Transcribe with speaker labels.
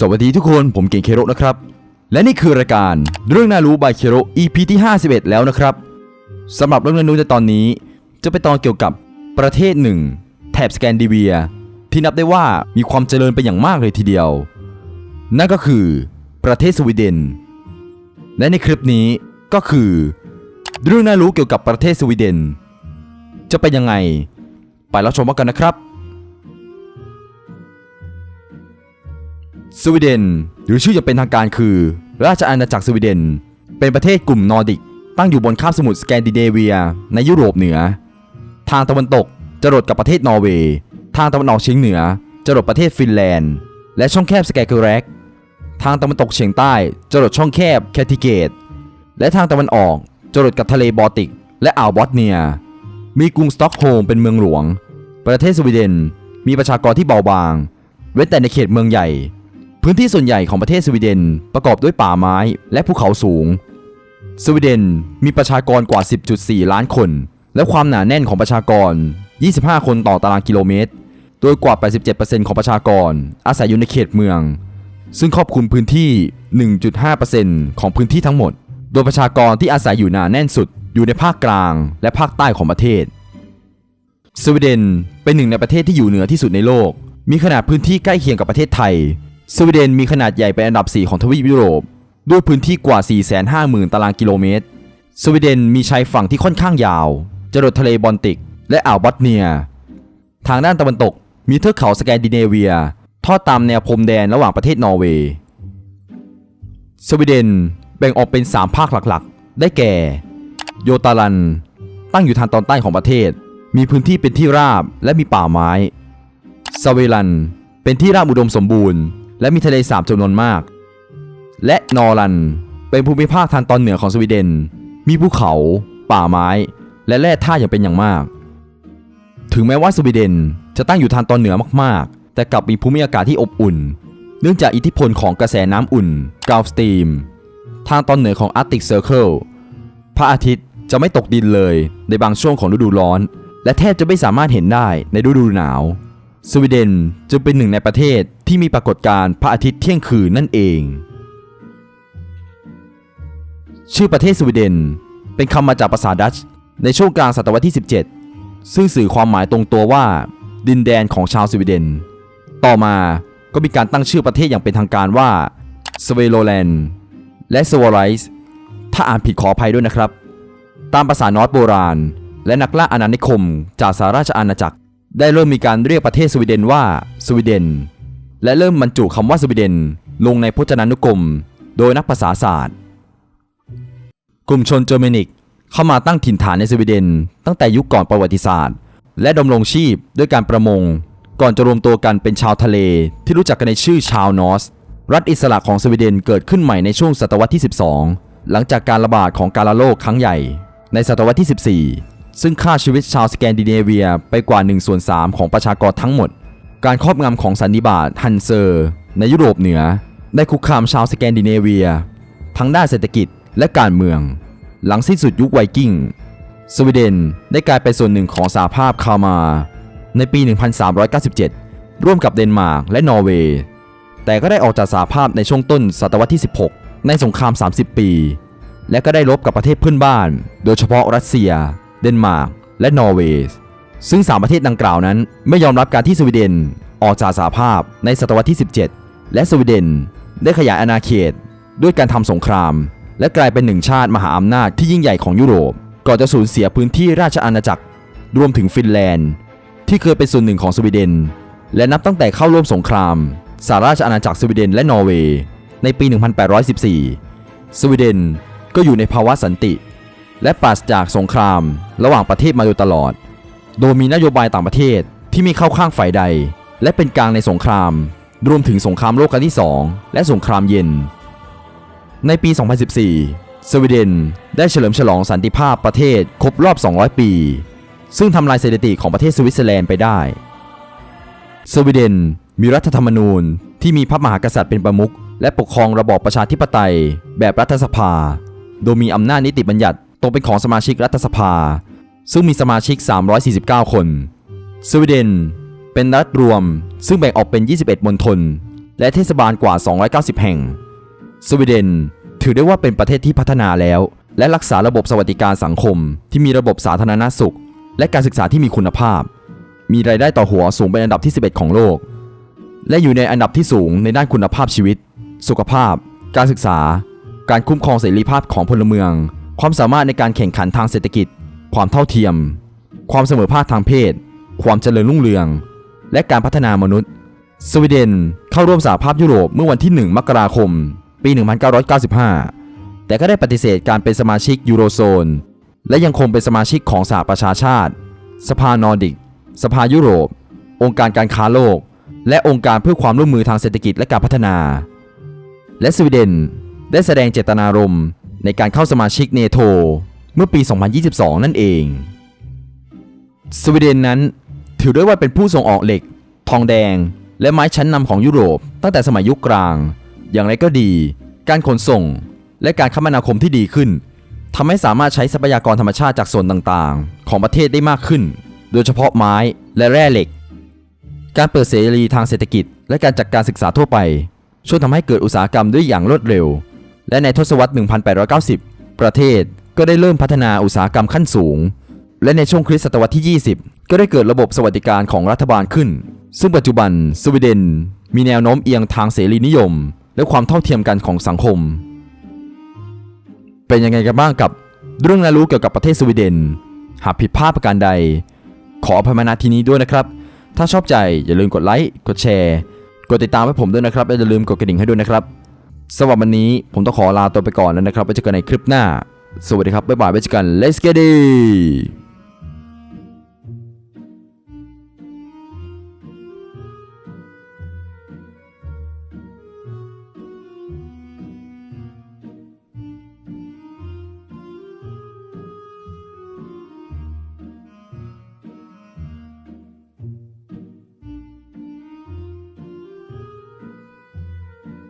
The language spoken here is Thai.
Speaker 1: สวัสดีทุกคนผมเก่งเคโรนะครับ และนี่คือรายการเรื่องน่ารู้บายเคโร EP ที่ 51 แล้วนะครับสำหรับเรื่องน่ารู้ในตอนนี้ จะเป็นตอนเกี่ยวกับประเทศหนึ่งแถบสแกนดิเวีย ที่นับได้ว่ามีความเจริญไปอย่างมากเลยทีเดียว นั่นก็คือประเทศสวีเดน และในคลิปนี้ก็คือ เรื่องน่ารู้เกี่ยวกับประเทศสวีเดน จะเป็นยังไง ไปรับชมกันนะครับ สวีเดน หรือชื่ออย่างเป็นทางการคือ ราชอาณาจักรสวีเดน เป็นประเทศกลุ่มนอร์ดิก ตั้งอยู่บนคาบสมุทรสแกนดิเนเวีย ในยุโรปเหนือ ทางตะวันตกจรดกับประเทศนอร์เวย์ ทางตะวันออกเฉียงเหนือจรดประเทศฟินแลนด์ และช่องแคบสแกเกอร์แรกทางตะวันตกเฉียงใต้จรดช่องแคบแคทิเกต และทางตะวันออกจรดกับทะเลบอลติก และอ่าวบอทเนีย มีกรุงสต็อกโฮล์มเป็นเมืองหลวง ประเทศสวีเดน มีประชากรที่เบาบาง เว้นแต่ในเขตเมืองใหญ่ พื้นที่ส่วนใหญ่ของประเทศสวีเดนประกอบด้วยป่าไม้และภูเขาสูง สวีเดนมีประชากรกว่า 10.4 ล้านคน และความหนาแน่นของประชากร 25 คนต่อตารางกิโลเมตร โดยกว่า 87%ของประชากร อาศัยอยู่ในเขตเมือง ซึ่งครอบคลุมพื้นที่ 1.5%ของพื้นที่ทั้งหมด โดยประชากรที่อาศัยอยู่หนาแน่นสุด อยู่ในภาคกลางและภาคใต้ของประเทศ สวีเดนเป็นหนึ่งในประเทศที่อยู่เหนือที่สุดในโลก มีขนาดพื้นที่ใกล้เคียงกับประเทศไทย สวีเดนมีขนาดใหญ่เป็นอันดับ 4 ของทวีปยุโรป ด้วยพื้นที่กว่า 450,000 ตารางกิโลเมตร สวีเดนมีชายฝั่งที่ค่อนข้างยาว จรดทะเลบอลติก และอ่าวบอทเนีย ทางด้านตะวันตกมีเทือกเขาสแกนดิเนเวีย ทอดตามแนวพรมแดนระหว่างประเทศนอร์เวย์ สวีเดนแบ่งออกเป็น 3 ภาคหลักๆ ได้แก่ โยตาลัน ตั้งอยู่ทางตอนใต้ของประเทศ มีพื้นที่เป็นที่ราบและมีป่าไม้ สเวลัน เป็นที่ราบอุดมสมบูรณ์ และมีทะเลสาบจำนวนมาก และนอรันเป็นภูมิภาคทางตอนเหนือของสวีเดน มีภูเขา ป่าไม้ และแร่ธาตุอย่างเป็นอย่างมาก ถึงแม้ว่าสวีเดนจะตั้งอยู่ทางตอนเหนือมากๆ แต่กลับมีภูมิอากาศที่อบอุ่น เนื่องจากอิทธิพลของกระแสน้ำอุ่นกาลสตีม ทางตอนเหนือของอาร์ติกเซอร์เคิลพระอาทิตย์จะไม่ตกดินเลยในบางช่วงของฤดูร้อน และแทบจะไม่สามารถเห็นได้ในฤดูหนาว สวีเดนจึงเป็นหนึ่งในประเทศที่มีปรากฏการณ์พระอาทิตย์เที่ยงคืนนั่นเอง ชื่อประเทศสวีเดนเป็นคำมาจากภาษาดัตช์ในช่วงกลางศตวรรษที่ 17 ซึ่งสื่อความหมายตรงตัวว่า ดินแดนของชาวสวีเดน ต่อมาก็มีการตั้งชื่อประเทศอย่างเป็นทางการว่าสเวโลแลนด์และสวอไรส์ถ้าอ่านผิดขออภัยด้วยนะครับ ตามภาษานอร์สโบราณ และนักล่าอาณานิคมจากสหราชอาณาจักร ได้เริ่มมีการเรียกประเทศสวีเดนว่าสวีเดน และเริ่มบรรจุคำว่าสวีเดนลงในพจนานุกรม โดยนักภาษาศาสตร์ กลุ่มชนเจอร์เมนิกเข้ามาตั้งถิ่นฐานในสวีเดน ตั้งแต่ยุคก่อนประวัติศาสตร์ และดำรงชีพด้วยการประมง ก่อนจะรวมตัวกันเป็นชาวทะเล ที่รู้จักกันในชื่อชาวนอส รัฐอิสระของสวีเดนเกิดขึ้นใหม่ในช่วงศตวรรษที่ 12 หลังจากการระบาดของการระโรคครั้งใหญ่ ในศตวรรษที่ 14 ซึ่งฆ่าชีวิตชาวสแกนดิเนเวียไปกว่า1ส่วน3ของประชากรทั้งหมด การครอบงำของสันนิบาตฮันเซอร์ ในยุโรปเหนือ ได้คุกคามชาวสแกนดิเนเวีย ทั้งด้านเศรษฐกิจและการเมือง หลังสิ้นสุดยุคไวกิ้ง สวีเดนได้กลายเป็นส่วนหนึ่งของสหภาพคามา ในปี 1397 ร่วมกับเดนมาร์กและนอร์เวย์ แต่ก็ได้ออกจากสหภาพในช่วงต้นศตวรรษที่ 16 ในสงคราม 30 ปี และก็ได้รบกับประเทศเพื่อนบ้าน โดยเฉพาะรัสเซีย เดนมาร์ก และนอร์เวย์ ซึ่ง 3 ประเทศดังกล่าวนั้น ไม่ยอมรับการที่สวีเดนออกจากสหภาพในศตวรรษที่ 17 และสวีเดนได้ขยายอาณาเขต ด้วยการทำสงคราม และกลายเป็นหนึ่งชาติมหาอำนาจที่ยิ่งใหญ่ของยุโรป ก่อนจะสูญเสียพื้นที่ราชอาณาจักร รวมถึงฟินแลนด์ ที่เคยเป็นส่วนหนึ่งของสวีเดน และนับตั้งแต่เข้าร่วมสงครามสหราชอาณาจักรสวีเดนและนอร์เวย์ในปี 1814 สวีเดนก็อยู่ในภาวะสันติ และปราศจากสงคราม ระหว่างประเทศมาโดยตลอด โดยมีนโยบายต่างประเทศที่ไม่เข้าข้างฝ่ายใด และเป็นกลางในสงคราม รวมถึงสงครามโลกครั้งที่ 2 และสงครามเย็น ในปี 2014 สวีเดนได้เฉลิมฉลองสันติภาพประเทศครบรอบ 200 ปี ซึ่งทำลายสถิติของประเทศสวิตเซอร์แลนด์ไปได้ สวีเดนมีรัฐธรรมนูญที่มีพระมหากษัตริย์เป็นประมุขและปกครองระบอบประชาธิปไตยแบบรัฐสภา โดยมีอำนาจนิติบัญญัติ ตกเป็นของสมาชิกรัฐสภา ซึ่งมีสมาชิก 349 คน สวีเดน เป็นรัฐรวม ซึ่งแบ่งออกเป็น 21 มณฑล และเทศบาลกว่า 290 แห่ง สวีเดน ถือได้ว่าเป็นประเทศที่พัฒนาแล้ว และรักษาระบบสวัสดิการสังคม ที่มีระบบสาธารณสุข และการศึกษาที่มีคุณภาพ มีรายได้ต่อหัวสูงเป็นอันดับที่ 11 ของโลก และอยู่ในอันดับที่สูงในด้านคุณภาพชีวิต สุขภาพ การศึกษา การคุ้มครองเสรีภาพของพลเมือง ความสามารถในการแข่งขันทางเศรษฐกิจ ความเท่าเทียม ความเสมอภาคทางเพศ ความเจริญรุ่งเรือง และการพัฒนามนุษย์ สวีเดนเข้าร่วมสหภาพยุโรปเมื่อวันที่ 1 มกราคม ปี 1995 แต่ก็ได้ปฏิเสธการเป็นสมาชิกยูโรโซน และยังคงเป็นสมาชิกของสหประชาชาติ สภานอร์ดิก สภายุโรป องค์การการค้าโลก และองค์การเพื่อความร่วมมือทางเศรษฐกิจและการพัฒนา และสวีเดนได้แสดงเจตนารมณ์ ในการเข้าสมาชิกเนโธเมื่อปี 2022 นั่นเอง สวีเดนนั้นถือได้ว่าเป็นผู้ส่งออกเหล็ก ทองแดง และไม้ชั้นนำของยุโรป ตั้งแต่สมัยยุคกลาง อย่างไรก็ดี การขนส่ง และการคมนาคมที่ดีขึ้นทำให้สามารถใช้ทรัพยากรธรรมชาติจากส่วนต่างๆ ของประเทศได้มากขึ้น โดยเฉพาะไม้และแร่เหล็ก การเปิดเสรีทางเศรษฐกิจ และการจัดการศึกษาทั่วไป ช่วยทำให้เกิดอุตสาหกรรมด้วยอย่างรวดเร็ว และในทศวรรษ 1890 ประเทศก็ได้เริ่มพัฒนาอุตสาหกรรมขั้นสูง และในช่วงคริสตศตวรรษที่ 20 ก็ได้เกิดระบบสวัสดิการของรัฐบาลขึ้น ซึ่งปัจจุบันสวีเดน มีแนวโน้มเอียงทางเสรีนิยม และความเท่าเทียมกันของสังคม เป็นยังไงกันบ้างกับเรื่องน่ารู้เกี่ยวกับประเทศสวีเดน หากผิดพลาดประการใด ขออภัยมาณที่นี้ด้วยนะครับ ถ้าชอบใจอย่าลืมกดไลค์กดแชร์ กดติดตามให้ผมด้วยนะครับและอย่าลืมกดกระดิ่งให้ด้วยนะครับ สำหรับวันนี้ผมต้องขอลาตัวไปก่อนแล้วนะครับไว้เจอกันในคลิปหน้า สวัสดีครับ บ๊ายบายไว้เจอกัน let's get it